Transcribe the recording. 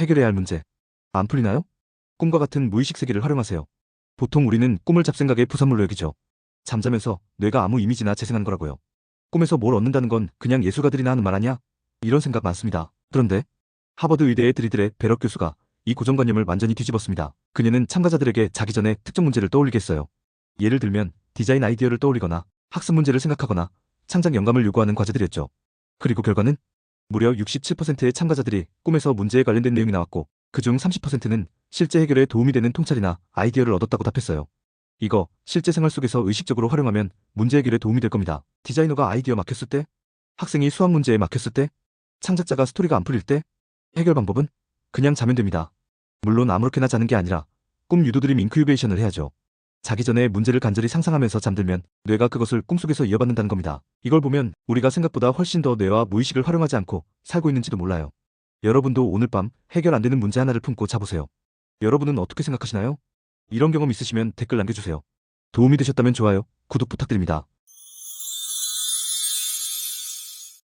해결해야 할 문제. 안 풀리나요? 꿈과 같은 무의식 세계를 활용하세요. 보통 우리는 꿈을 잡생각의 부산물로 여기죠. 잠자면서 뇌가 아무 이미지나 재생하는 거라고요. 꿈에서 뭘 얻는다는 건 그냥 예술가들이나 하는 말 아니야? 이런 생각 많습니다. 그런데 하버드 의대의 드리들의 베럭 교수가 이 고정관념을 완전히 뒤집었습니다. 그녀는 참가자들에게 자기 전에 특정 문제를 떠올리게 했어요. 예를 들면 디자인 아이디어를 떠올리거나 학습 문제를 생각하거나 창작 영감을 요구하는 과제들이었죠. 그리고 결과는 무려 67%의 참가자들이 꿈에서 문제에 관련된 내용이 나왔고 그중 30%는 실제 해결에 도움이 되는 통찰이나 아이디어를 얻었다고 답했어요. 이거 실제 생활 속에서 의식적으로 활용하면 문제 해결에 도움이 될 겁니다. 디자이너가 아이디어 막혔을 때, 학생이 수학 문제에 막혔을 때, 창작자가 스토리가 안 풀릴 때, 해결 방법은 그냥 자면 됩니다. 물론 아무렇게나 자는 게 아니라 꿈 유도드림 인큐베이션을 해야죠. 자기 전에 문제를 간절히 상상하면서 잠들면 뇌가 그것을 꿈속에서 이어받는다는 겁니다. 이걸 보면 우리가 생각보다 훨씬 더 뇌와 무의식을 활용하지 않고 살고 있는지도 몰라요. 여러분도 오늘 밤 해결 안 되는 문제 하나를 품고 자보세요. 여러분은 어떻게 생각하시나요? 이런 경험 있으시면 댓글 남겨주세요. 도움이 되셨다면 좋아요, 구독 부탁드립니다.